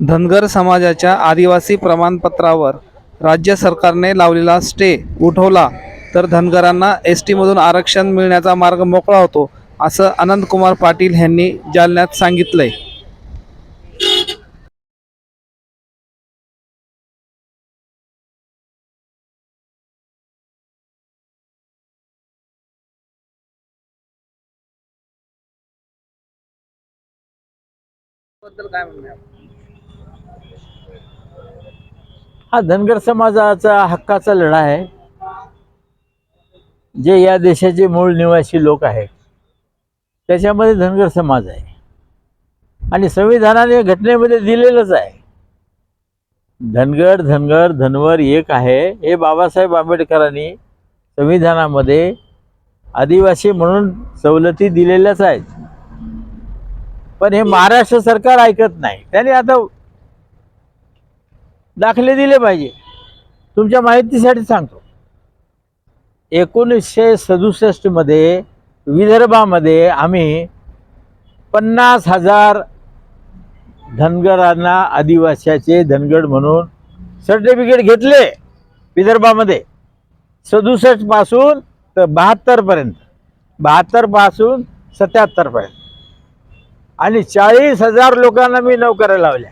धनगर समाजाच्या आदिवासी प्रमाणपत्रावर राज्य सरकारने लावलेला स्टे उठवला तर धनगरांना एस टीमधून आरक्षण मिळण्याचा मार्ग मोकळा होतो असं अनंतकुमार पाटील यांनी जालन्यात सांगितलंय. काय हा धनगर समाजाचा हक्काचा लढा आहे. जे या देशाचे मूळ निवासी लोक आहेत. त्याच्यामध्ये धनगर समाज आहे. आणि संविधानाने घटनेमध्ये दिलेलंच आहे. धनगर धनगर धनवर एक आहे. हे बाबासाहेब आंबेडकरांनी संविधानामध्ये आदिवासी म्हणून सवलती दिलेल्याच आहेत. पण हे महाराष्ट्र सरकार ऐकत नाही. त्याने आता दाखले दिले पाहिजे. तुमच्या माहितीसाठी सांगतो. एकोणीसशे सदुसष्टमध्ये विदर्भामध्ये आम्ही पन्नास हजार धनगरांना आदिवाशाचे धनगड म्हणून सर्टिफिकेट घेतले विदर्भामध्ये. सदुसष्टपासून तर बहात्तर पर्यंत. बहात्तरपासून सत्याहत्तर पर्यंत. आणि चाळीस हजार लोकांना मी नोकऱ्या लावल्या.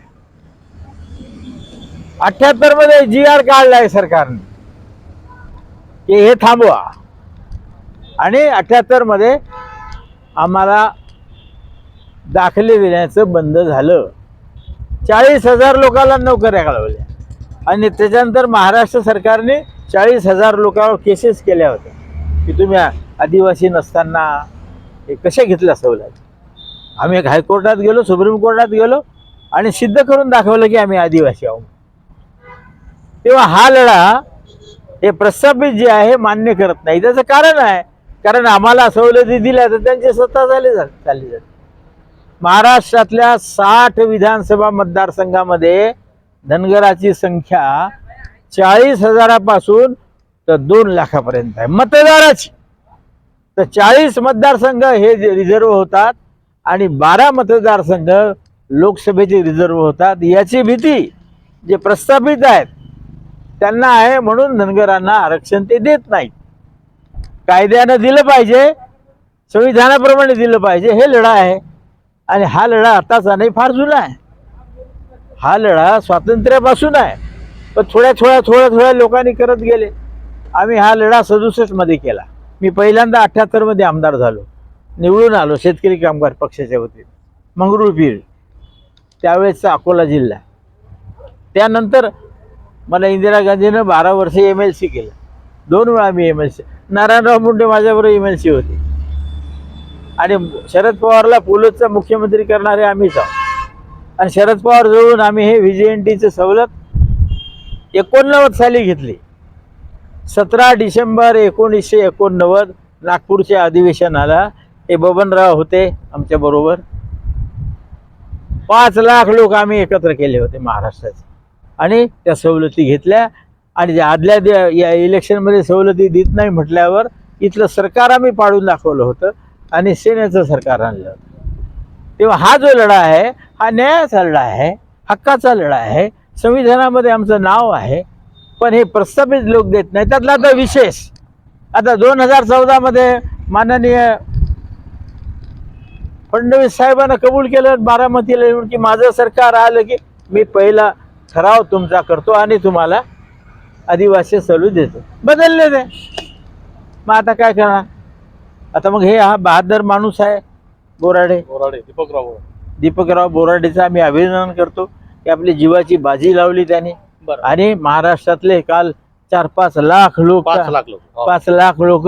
अठ्याहत्तरमध्ये जी आर काढलाय सरकारने. की हे थांबवा. आणि अठ्याहत्तरमध्ये आम्हाला दाखले देण्याचं बंद झालं. चाळीस हजार लोकांना नोकऱ्या कळवल्या. आणि त्याच्यानंतर महाराष्ट्र सरकारने चाळीस हजार लोकांवर केसेस केल्या होत्या. की तुम्ही आदिवासी नसताना हे कशा घेतल्या सवलत? आम्ही हायकोर्टात गेलो सुप्रीम कोर्टात गेलो आणि सिद्ध करून दाखवलं की आम्ही आदिवासी आहोत. तेव्हा हा लढा हे प्रस्थापित जे आहे मान्य करत नाही. त्याचं कारण आहे कारण आम्हाला सवलती दिल्या तर त्यांची सत्ता झाली चालली जाते. महाराष्ट्रातल्या साठ विधानसभा मतदारसंघामध्ये धनगराची संख्या चाळीस हजारापासून तर दोन लाखापर्यंत आहे. मतदाराची. तर चाळीस मतदारसंघ हे जे रिझर्व होतात आणि बारा मतदारसंघ लोकसभेचे रिझर्व होतात. याची भीती जे प्रस्थापित आहेत त्यांना आहे म्हणून धनगरांना आरक्षण ते देत नाहीत. कायद्यानं दिलं पाहिजे संविधानाप्रमाणे दिलं पाहिजे हे लढा आहे. आणि हा लढा आताचा नाही फार जुना आहे. हा लढा स्वातंत्र्यापासून आहे. पण थोड्या थोड्या थोड्या थोड्या लोकांनी करत गेले. आम्ही हा लढा सदुसष्टमध्ये केला. मी पहिल्यांदा अठ्ठ्याहत्तरमध्ये आमदार झालो. निवडून आलो शेतकरी कामगार पक्षाच्या वतीने. मंगरुळपीर त्यावेळेसचा अकोला जिल्हा. त्यानंतर मला इंदिरा गांधीनं बारा वर्ष एम एल सी केलं. दोन वेळा मी M L C Narayanrao Munde माझ्याबरोबर एम एल सी होते. आणि शरद पवारला पोलसचा मुख्यमंत्री करणारे आम्हीच आहोत आणि शरद पवार जवळून आम्ही हे व्ही जे एन टीचं सवलत एकोणनव्वद साली घेतली. सतरा डिसेंबर एकोणीसशे एकोणनव्वद नागपूरच्या अधिवेशनाला हे बबनराव होते आमच्याबरोबर पाच लाख लोक आम्ही एकत्र केले होते महाराष्ट्राचे. आणि त्या सवलती घेतल्या. आणि ज्या आदल्या या इलेक्शनमध्ये सवलती देत नाही म्हटल्यावर इथलं सरकार आम्ही पाडून दाखवलं होतं आणि सेनेचं सरकार आणलं होतं. तेव्हा हा जो लढा आहे हा न्यायाचा लढा आहे हक्काचा लढा आहे संविधानामध्ये आमचं नाव आहे पण हे प्रस्थापित लोक देत नाही त्यातला आता विशेष आता दोन हजार चौदामध्ये माननीय फडणवीस साहेबांना कबूल केलं बारामतीला येऊन की माझं सरकार आलं की मी पहिला ठराव तुमचा करतो आणि तुम्हाला आदिवासी सलू देतो. बदलले ते. मग आता काय करणार? आता मग हे हा बहादर माणूस आहे बोराडे. बोराडे दीपकराव. दीपकराव बोराडेचं आम्ही अभिनंदन करतो. की आपली जीवाची बाजी लावली त्यांनी. आणि महाराष्ट्रातले काल चार पाच लाख लोक पाच लाख लोक हो. पाच लाख लोक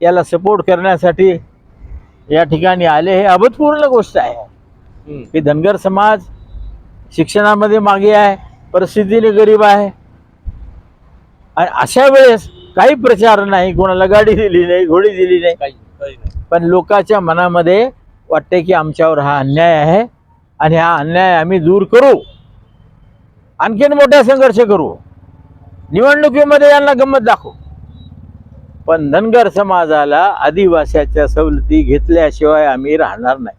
याला सपोर्ट करण्यासाठी या ठिकाणी आले. हे अभूतपूर्व गोष्ट आहे. की धनगर समाज शिक्षणामध्ये मागे आहे. परिस्थितीने गरीब आहे. आणि अशा वेळेस काही प्रचार नाही कोणाला गाडी दिली नाही घोडी दिली नाही. पण लोकांच्या मनामध्ये वाटते की आमच्यावर हा अन्याय आहे आणि हा अन्याय आम्ही दूर करू. आणखीन मोठा संघर्ष करू. निवडणुकीमध्ये यांना गंमत दाखवू. पण धनगर समाजाला आदिवासाच्या सवलती घेतल्याशिवाय आम्ही राहणार नाही.